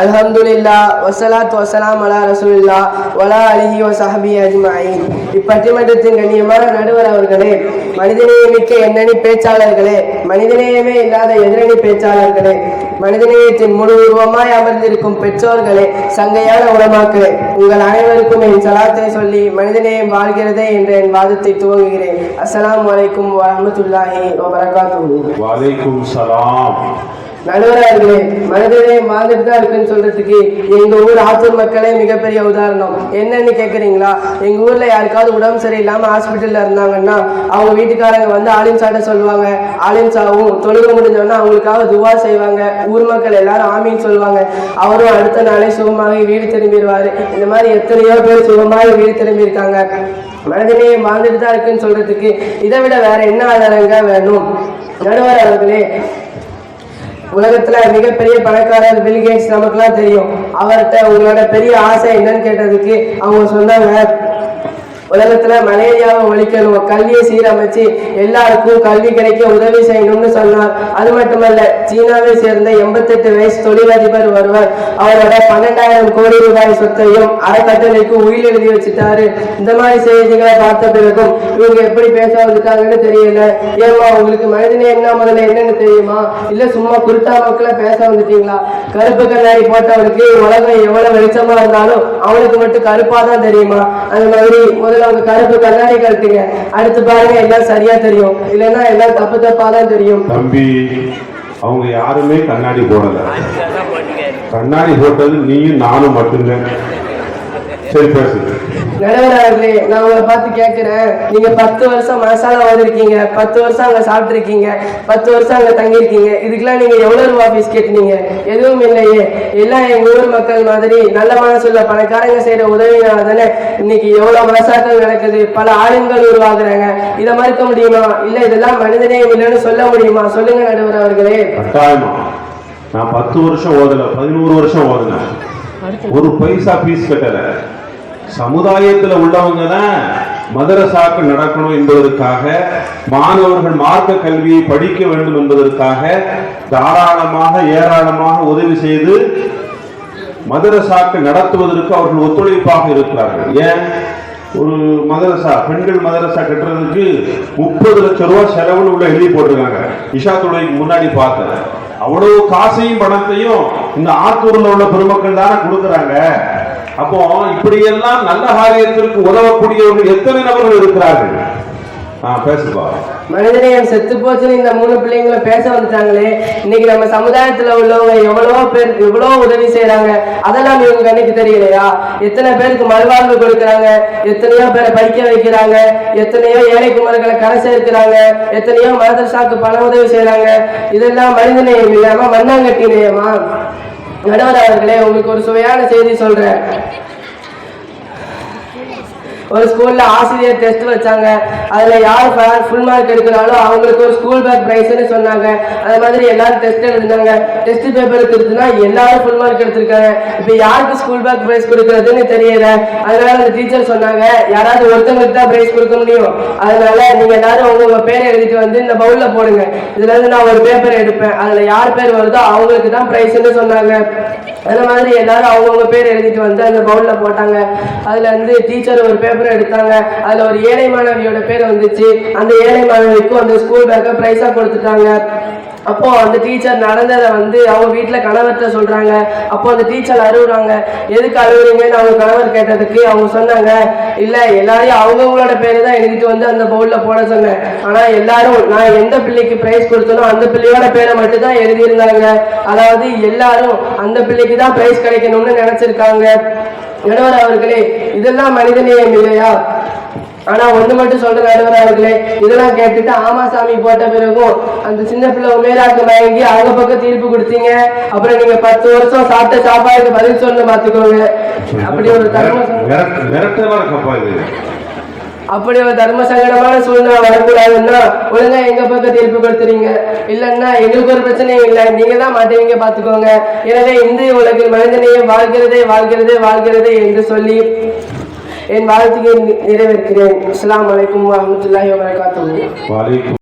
அல்ஹம்துலில்லா வசலாத் வசலாம் அலா ரசூலில்லா வலா அலிஹி வசஹபி அஜ்மாயின். இப்பட்டிமன்றத்தின் கண்ணியமான நடுவர் அவர்களே மனிதநேயமிக்க எண்ணணி பேச்சாளர்களே மனிதநேயமே இல்லாத எதிரணி பேச்சாளர்களே மனிதநேயத்தின் முழு உருவமாய் அமர்ந்திருக்கும் பெற்றோர்களே சங்கையான உடமாக்களே உங்கள் அனைவருக்கும் என் சலாத்தை சொல்லி மனிதநேயம் வாழ்கிறதே என்ற என் வாதத்தை துவங்குகிறேன். அஸ்லாம் வலைக்கும் வரமத்துல்லாஹி வரகாத்து வலைக்கும் சலாம். நடுவர்களே மனிதனே வாழ்ந்துட்டு தான் இருக்குன்னு சொல்றதுக்கு எங்க ஊர் ஆத்தூர் மக்களே மிகப்பெரிய உதாரணம். என்னன்னு கேக்குறீங்களா? எங்க ஊர்ல யாருக்காவது உடம்பு சரியில்லாம ஹாஸ்பிட்டல்ல இருந்தாங்கன்னா அவங்க வீட்டுக்காரங்க வந்து ஆலிம் சாட்ட சொல்லுவாங்க. ஆலிம் சாவும் தொழுக முடிஞ்சோன்னா அவங்களுக்காக துவா செய்வாங்க. ஊர் மக்கள் எல்லாரும் ஆமின்னு சொல்லுவாங்க. அவரும் அடுத்த நாளே சுகமாக வீடு திரும்பிடுவாரு. இந்த மாதிரி எத்தனையோ பேர் சுகமாக வீடு திரும்பி இருக்காங்க மனிதனே வாழ்ந்துட்டு தான் இருக்குன்னு சொல்றதுக்கு இதை விட வேற என்ன ஆதாரங்க வேணும்? நடுவர் அவர்களே உலகத்துல மிகப்பெரிய பணக்காரர் பில்கேட்ஸ் நமக்குலாம் தெரியும். அவர்கிட்ட உங்களோட பெரிய ஆசை என்னன்னு கேட்டதுக்கு அவங்க சொன்னாங்க உலகத்துல மலேரியாவை ஒழிக்கணும். கல்வியை சீரமைச்சு எல்லாருக்கும் கல்வி கிடைக்க உதவி செய்யணும்னு சொன்னார். அது மட்டுமல்ல சீனாவை சேர்ந்த எண்பத்தெட்டு வயசு தொழிலதிபர் ஒருவர் அவரோட பன்னெண்டாயிரம் கோடி ரூபாய் சொத்தையும் அறக்கட்டளைக்கு உயிர் எழுதி வச்சுட்டாரு. இந்த மாதிரி செய்திகளை பார்த்த பிறகும் இவங்க எப்படி பேச வந்துட்டாங்கன்னு தெரியல. ஏமா உங்களுக்கு மனிதநேயம்னா முதல்ல என்னன்னு தெரியுமா? இல்ல சும்மா குருட்டா மக்களை பேச வந்துட்டீங்களா? கருப்பு கண்ணாடி போட்டவனுக்கு உலகம் எவ்வளவு வெளிச்சமா இருந்தாலும் அவனுக்கு மட்டும் கருப்பா தான் தெரியுமா? அந்த மாதிரி முதல்ல அவங்க கருப்பு கண்ணாடி கழட்டுங்க. அடுத்து பாருங்க எல்லாம் சரியா தெரியும். இல்லைன்னா எல்லாம் தப்பு தப்பா தான் தெரியும். தம்பி அவங்க யாருமே கண்ணாடி போடல. கண்ணாடி போட்டது நீயும் நானும் மட்டும்தான். நடுவர்களே நான் உங்களை பார்த்து கேட்கிறேன். நீங்க பத்து வருஷம் மசாலா வந்திருக்கீங்க பத்து வருஷம் அங்க சாப்பிட்டுருக்கீங்க. பத்து வருஷம் அங்க தங்கியிருக்கீங்க. இதுக்கெல்லாம் நீங்க எவ்வளவு ரூபா ஃபீஸ் கேட்டீங்க எதுவும் இல்லையே. எல்லாம் எங்க ஊர் மக்கள் மாதிரி நல்ல மனசுள்ள பணக்காரங்க செய்யற உதவினால தானே இன்னைக்கு எவ்வளவு மனசாக்கள் நடக்குது. பல ஆளுங்கள் உருவாகுறாங்க. இதை மறுக்க முடியுமா? இல்ல இதெல்லாம் மனிதநேயம் இல்லைன்னு சொல்ல முடியுமா? சொல்லுங்க நடுவர் அவர்களே. நான் பத்து வருஷம் ஓதல பதினோரு வருஷம் ஒரு பைசா பீஸ் கட்டல. சமுதாயத்தில் உள்ளவங்க தான் மதரசாக்கள் நடக்கணும் என்பதற்காக மாணவர்கள் மார்க்க கல்வியை படிக்க வேண்டும் என்பதற்காக தாராளமாக ஏராளமாக உதவி செய்து மதரசாக்கள் நடத்துவதற்கு அவர்கள் ஒத்துழைப்பாக இருக்கிறார்கள். ஏன்? ஒரு மதரசா பெண்கள் மதரசா கட்டுறதுக்கு முப்பது லட்சம் ரூபாய் செலவுன்னு உள்ள எழுதி போட்டிருக்காங்க. இஷா துணைக்கு முன்னாடி பார்த்தேன். அவ்வளவு காசையும் பணத்தையும் இந்த ஆத்தூரில் உள்ள பெருமக்கள் தானே கொடுக்குறாங்க. அப்போ இப்படியெல்லாம் நல்ல காரியத்திற்கு உதவக்கூடியவர்கள் எத்தனை நபர்கள் இருக்கிறார்கள்? மனிதனே மனிதநேயம் செத்து போச்சுன்னு இந்த மூணு பிள்ளைங்கள பேச வந்துட்டாங்களே. இன்னைக்கு நம்ம சமுதாயத்துல உள்ளவங்க எவ்வளவோ பேர் எவ்வளவோ உதவி செய்யறாங்க அதெல்லாம் இவங்க கண்ணுக்கு தெரியலையா? எத்தனை பேருக்கு மறுவாழ்வு கொடுக்கறாங்க? எத்தனையோ பேரை படிக்க வைக்கிறாங்க. எத்தனையோ ஏழை குமர்களை கரை சேர்க்கிறாங்க. எத்தனையோ மரதர்ஷாக்கு பண உதவி செய்யறாங்க இதெல்லாம் மனிதநேயம் இல்லாம மண்ணாங்கட்டி நேயமா நடுவர் அவர்களே உங்களுக்கு ஒரு சுவையான செய்தி சொல்றேன். ஒரு ஸ்கூல்ல ஆசிரியர் டெஸ்ட் வச்சாங்க. அதுல யார் ஃபுல் மார்க் எடுக்கிறாலோ அவங்களுக்கு ஒரு ஸ்கூல் பேக் பிரைஸ்னு சொன்னாங்க. அது மாதிரி எல்லாரும் டெஸ்ட் எழுதினாங்க. டெஸ்ட் பேப்பர் இருக்குன்னா எல்லாரும் ஃபுல் மார்க் எடுத்திருக்காங்க. இப்போ யாருக்கு ஸ்கூல் பேக் பிரைஸ் கொடுக்கறதுன்னு தெரியல. அதனால அந்த டீச்சர் சொன்னாங்க யாராவது ஒருத்தவங்களுக்கு தான் பிரைஸ் கொடுக்க முடியும். அதனால நீங்க எல்லாரும் உங்க உங்க பேரை எழுதிட்டு வந்து இந்த பவுல்ல போடுங்க. இதுல இருந்து நான் ஒரு பேப்பர் எடுப்பேன். அதுல யார் பேர் வருதோ அவங்களுக்கு தான் பிரைஸ்ன்னு சொன்னாங்க. அந்த மாதிரி எல்லாரும் அவங்கவுங்க பேர் எழுதிட்டு வந்து அந்த பவுல்ல போட்டாங்க. அதுல இருந்து டீச்சர் ஒரு பேப்பர் எடுத்தாங்க. அதுல ஒரு ஏழை மாணவியோட பேர் வந்துச்சு. அந்த ஏழை மாணவிக்கும் அந்த ஸ்கூல் பேக்கை பிரைஸா கொடுத்துட்டாங்க. அப்போ அந்த டீச்சர் நடந்ததை வந்து அவங்க வீட்டுல கணவர்கிட்ட சொல்றாங்க. அப்போ அந்த டீச்சர் அழுகுறாங்க. எதுக்கு அழுகுறீங்கன்னு அவங்க கணவர் கேட்டதுக்கு அவங்க சொன்னாங்க. இல்ல எல்லாரையும் அவங்கவுங்களோட பேரு தான் எழுதிட்டு வந்து அந்த பவுல்ல போட சொன்னேன். ஆனா எல்லாரும் நான் எந்த பிள்ளைக்கு பிரைஸ் கொடுத்தனோ அந்த பிள்ளையோட பேரை மட்டும் தான் எழுதியிருந்தாங்க. அதாவது எல்லாரும் அந்த பிள்ளைக்கு தான் பிரைஸ் கிடைக்கணும்னு நினைச்சிருக்காங்க. நடுவர் அவர்களே இதெல்லாம் மனிதநேயம் இல்லையா? ஆனா ஒண்ணு மட்டும் சொல்ற நடுவர் அவர்களே இதெல்லாம் கேட்டுட்டு ஆமா சாமி போட்ட பிறகும் அந்த சின்ன பிள்ளை உமேராக்கு வாங்கி அவங்க பக்கம் தீர்ப்பு கொடுத்தீங்க. அப்புறம் நீங்க பத்து வருஷம் சாப்பிட்ட சாப்பாடுக்கு பதில் சொல்ல பாத்துக்கோங்க அப்படி ஒரு தர்ம அப்படி ஒரு தர்ம சங்கடமான சூழ்நிலை வரக்கூடாதுன்னா ஒழுங்கா எங்க பக்கம் தீர்ப்பு கொடுத்துறீங்க. இல்லைன்னா எங்களுக்கு ஒரு பிரச்சனையும் இல்லை. நீங்க தான் மாட்டீங்க பாத்துக்கோங்க எனவே இந்திய உலகில் மனிதனையும் வாழ்கிறதே வாழ்கிறதே வாழ்கிறதே என்று சொல்லி என் வாழ்த்துக்கு நிறைவேற்கிறேன் அஸ்லாம் அலைக்கும் வரமத்துல்லாஹி வபரகாத்துஹு.